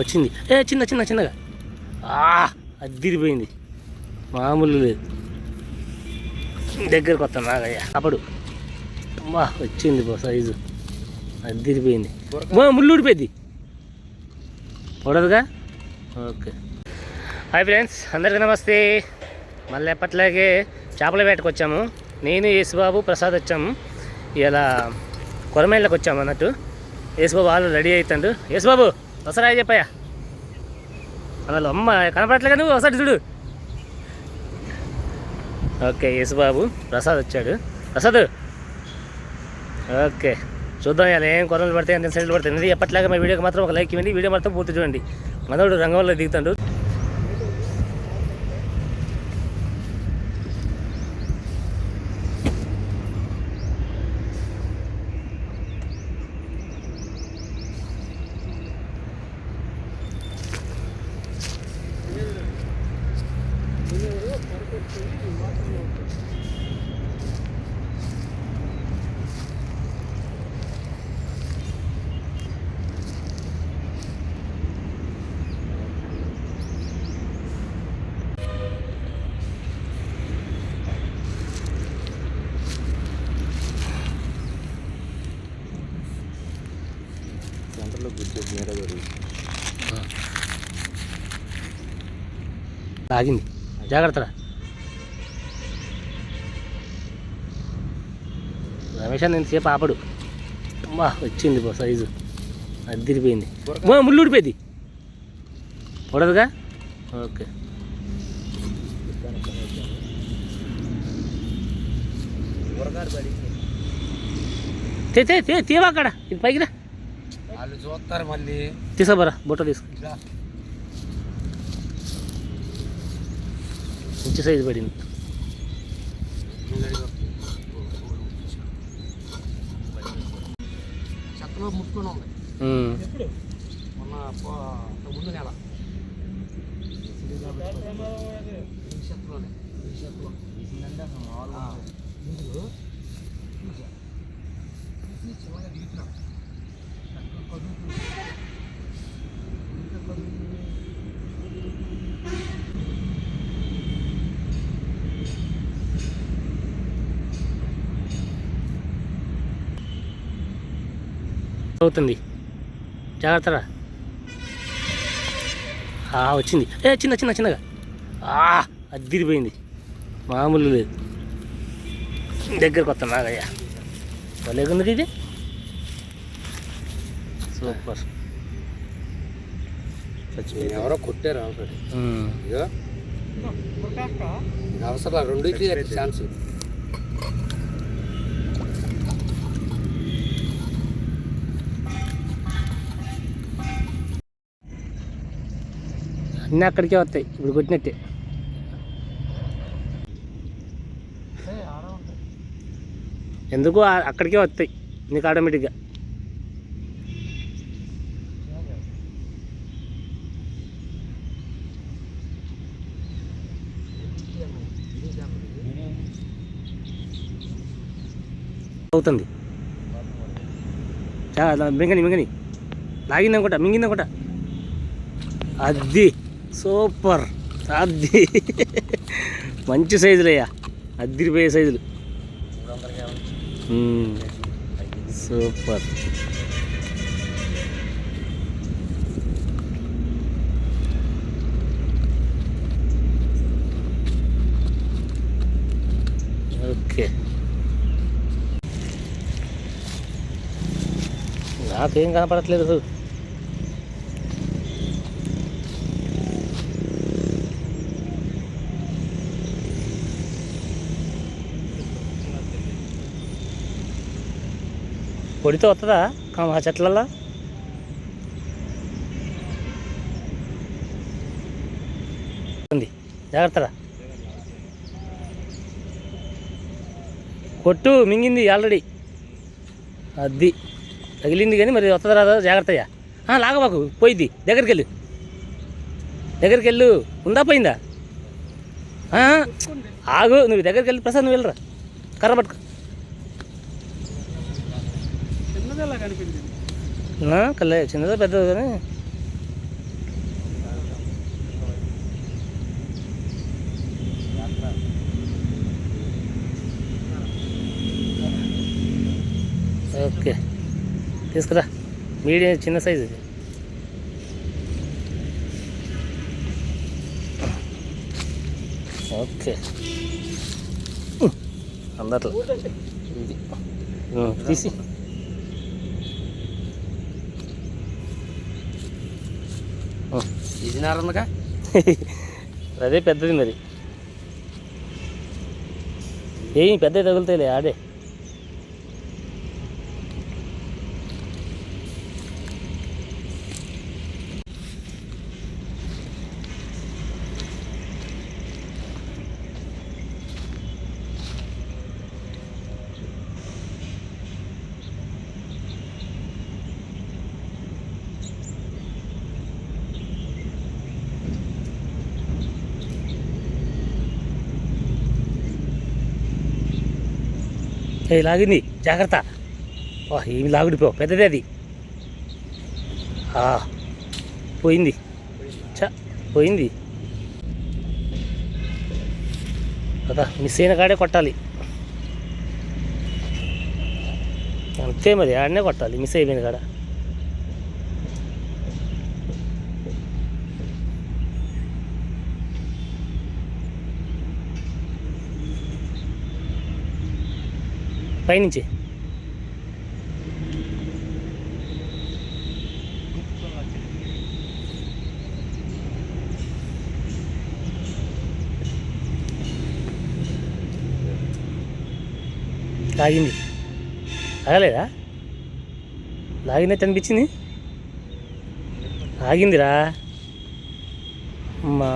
వచ్చింది. ఏ చిన్న చిన్న చిన్నగా. అద్దిరిపోయింది మామూలు లేదు. దగ్గరకు వస్తాను నాగయ్య. అప్పుడు. అమ్మా వచ్చింది బా సైజు. అద్దిరిపోయింది బా, ముళ్ళు ఊడిపోయింది. పడదుగా ఓకే. హాయ్ ఫ్రెండ్స్ అందరికీ నమస్తే. మళ్ళీ ఎప్పట్లాగే చేపల వేటకు వచ్చాము. నేను యేసుబాబు ప్రసాద్ వచ్చాము. ఇలా కొరమేళ్ళకి వచ్చాము అన్నట్టు. యేసుబాబు వాళ్ళు రెడీ అవుతాడు యేసుబాబు! ఒకసారి చెప్పాయా చెప్పయ్యా అమ్మ కనపడట్లేగా నువ్వు? ఒకసారి చూడు. ఓకే యేసుబాబు ప్రసాద్ వచ్చాడు. ప్రసాద్! ఓకే చూద్దాం ఇలా ఏం కొరలు పడతాయి ఎంత సైడ్లు పడతాయి ఎప్పట్లాగా మా వీడియోకి మాత్రం ఒక లైక్ ఇవ్వండి. వీడియో మాత్రం పూర్తి చూడండి. మనోడు రంగంలో దిగుతాడు. ఆగింది. జాగ్రత్త రమేష్ అన్న ఎంతసేపు ఆపడు. అమ్మా వచ్చింది బా సైజు. అద్దిరిపోయింది ముళ్ళు ఊడిపోయింది. పడదుగా ఓకే. తే తీవా అక్కడ? ఇది పైకి రా. వాళ్ళు చూస్తారు మళ్ళీ. తీసుకోబరా బొట్ట తీసుకో. మంచి సైజు పడింది. ముందు అవుతుంది. జాగ్రత్తరా. ఆ, వచ్చింది. ఏ చిన్న చిన్న చిన్నగా. ఆ, అద్దిరిపోయింది. మామూలు లేదు. దగ్గరకు వస్తాను నాగయ్య. లేకున్నది ఇది. సూపర్. ఎవరో కొట్టారు అవసరం రెండుకి ఛాన్స్. అన్నీ అక్కడికే వస్తాయి. ఇప్పుడు కొట్టినట్టే. ఎందుకు? అక్కడికే వస్తాయి. నీకు ఆటోమేటిక్గా. అవుతుంది. మింగని మింగని. లాగింది అనుకుంటా మింగింది అనుకుంటా అది సూపర్. అది మంచి సైజులయ్యా. అద్దిరిపోయే సైజులు. సూపర్. ఓకే. నాకేం కనపడట్లేదు. పొడితో వస్తుందా కా- ఆ చెట్లల్లో? ఉంది. జాగ్రత్తరా కొట్టు మింగింది ఆల్రెడీ. అది తగిలింది కానీ మరి వస్తుంది రాదా? జాగ్రత్తయ్యా లాగబాకు పోయిద్ది. దగ్గరికి వెళ్ళు దగ్గరికి వెళ్ళు ఉందా పోయిందా? ఆగు నువ్వు దగ్గరికి వెళ్ళి ప్రసాద్ నువ్వు వెళ్ళరా? కర్ర పట్టుకో. అలా కళ్ళ చిన్నదో పెద్దదో కానీ. ఓకే తీసుకురా. మీడియం చిన్న సైజు. ఓకే. అందట్లో తీసి. ఇది నారందుగా అదే పెద్దది మరి. ఏం పెద్ద తగులుతాయిలే ఆడే. ఏ లాగింది? జాగ్రత్త. వా ఏమి లాగుడిపో పెద్దది అది. పోయింది. చ పోయింది. కదా మిస్ అయిన కాడే కొట్టాలి. అంతే మరి ఆడనే కొట్టాలి మిస్ అయిపోయిన కాడ. పైనుంచి. లాగింది. లాగలేదా? లాగినట్టు అనిపించింది ఆగిందిరా అమ్మా.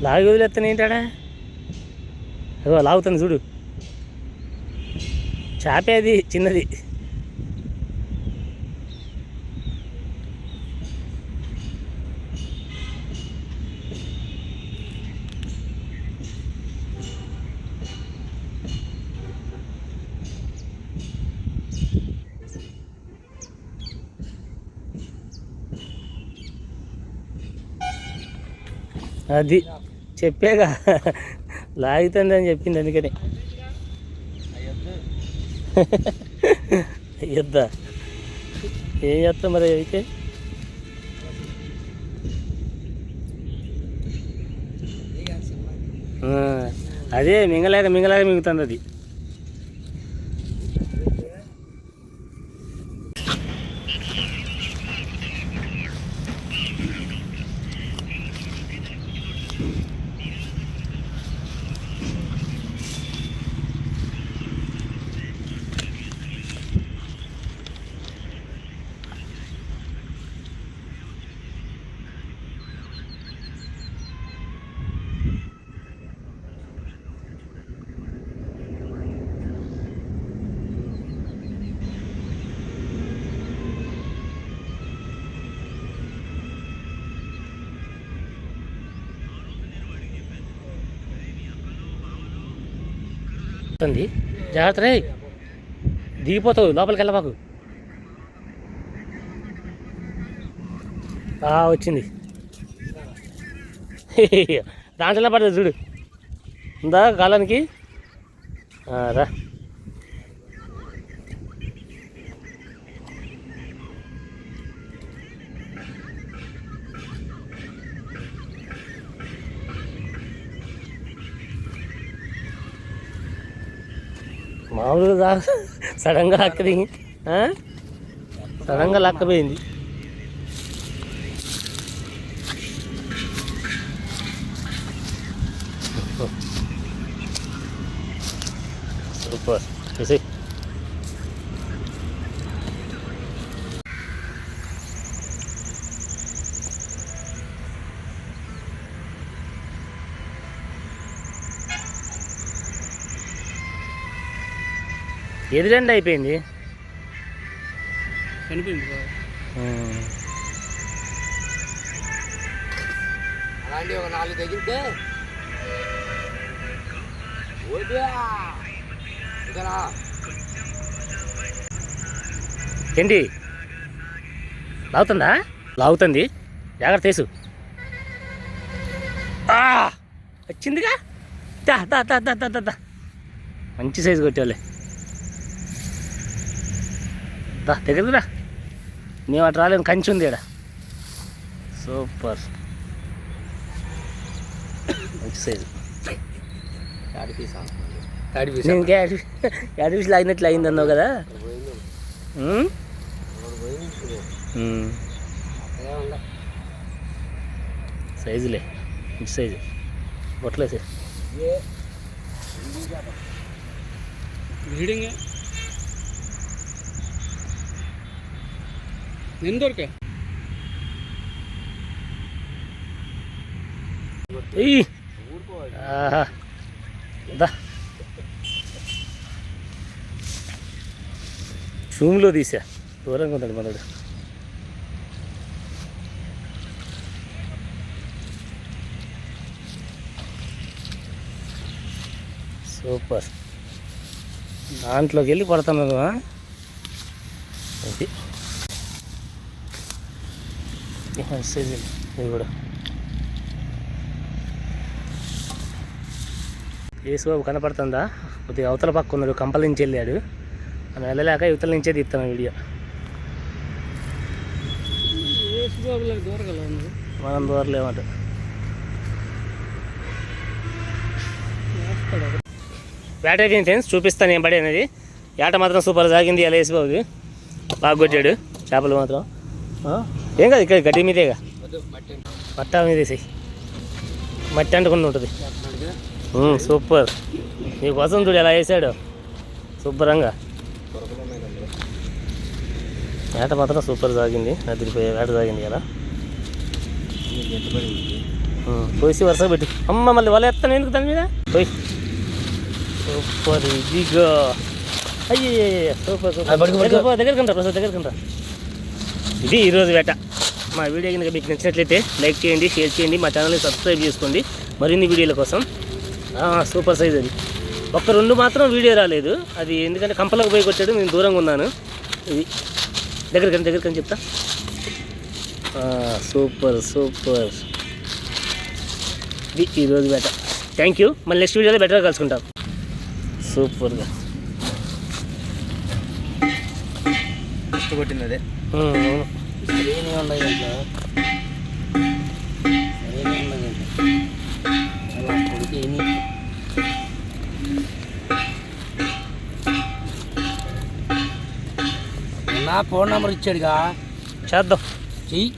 లాగి వదిలేస్తాను ఏంటాడా? ఏదో లాగుతుంది చూడు. చేపేది చిన్నది. అది చెప్పేగా. లాగుతుంది అని చెప్పింది అందుకని. అయ్యొద్దా? ఏం చేస్తాం మరి అయితే? అదే మింగలేక మింగలేక మింగుతుంది అది. వస్తుంది. జాగ్రత్త రే దిగిపోతావు. లోపలికి వెళ్ళబాకు వచ్చింది. దాంట్లో పడుతుంది చూడు. ఉందా కాలానికి? రా. మామూలుగా దా సడన్గా లక్క దిగి సడన్గా లక్క పోయింది సూపర్. చూసి. ఎదురెండ్ అయిపోయింది. అలాంటి ఒక నాలుగు తగిలితే ఏంటి? లాగుతుందా? లాగుతుంది. జాగ్రత్త తీసు ఆ! వచ్చిందిగా? దా దా దా దా దా దా దా. మంచి సైజు కొట్టేవాళ్ళే. రా దగ్గరికి రా మేము అటు రాలేము కంచి ఉంది ఇక్కడ సూపర్. మంచి సైజు. ఇంకా యాడ్ విషయం లాగినట్లు అయింది అన్నావు కదా. సైజులే మంచి సైజు. బొట్లేసే బ్రీడింగ్ నేను దొరికా జూమ్లో తీసా దూరంగా ఉందండి మనడు సూపర్ దాంట్లోకి వెళ్ళి పడుతున్నాను ఆ? అది ఇది మంచి సైజు ఇది కూడా యేసుబాబు కనపడుతుందా? కొద్దిగా అవతల పక్క ఉన్నాడు కంపల నుంచి వెళ్ళాడు. మనం వెళ్ళలేక యువతల నుంచే తీస్తాను వీడియో. మనం దూరలేమంట వేట అయిపోయింది ఫ్రెండ్స్ చూపిస్తాను ఏం పడి అనేది. ఏట మాత్రం సూపర్ సాగింది అలా యేసుబాబుది బాగా కొట్టాడు. చేపలు మాత్రం? ఏం కాదు ఇక్కడ గడ్డి మీదేగా పట్టా మీదేసి మట్టి అంటుకుండా ఉంటుంది. సూపర్. నీకోసం చూడు ఎలా వేసాడు శుభ్రంగా. వేట మాత్రం సూపర్ సాగింది. అదిరిపోయే వేట సాగింది కదా. పోసి వరుసగా పెట్టి. అమ్మ మళ్ళీ వల ఎత్తాను ఎందుకు దాని మీద? పోయి. సూపర్ ఇదిగో. అయ్యే సూపర్ సూపర్ అది దగ్గర ప్రసాద్ దగ్గర ఇది ఈరోజు వేట. మా వీడియో కనుక మీకు నచ్చినట్లయితే లైక్ చేయండి షేర్ చేయండి మా ఛానల్ని సబ్స్క్రైబ్ చేసుకోండి. మరిన్ని వీడియోల కోసం. సూపర్ సైజ్ అది. ఒక్క రెండు మాత్రం వీడియో రాలేదు. అది ఎందుకంటే కంపలకు పోయి కొట్టాడు నేను దూరంగా ఉన్నాను. ఇది దగ్గరకని దగ్గరకని చెప్తా. Super super. ఇది ఈరోజు వేట. థ్యాంక్ యూ మళ్ళీ నెక్స్ట్ వీడియోలో బెటర్గా కలుసుకుంటాం. సూపర్గా. కొట్టింది అదే. అలా కొడుకు ఏమి నా ఫోన్ నెంబర్ ఇచ్చాడుగా. చేద్దాం. చెయ్యి.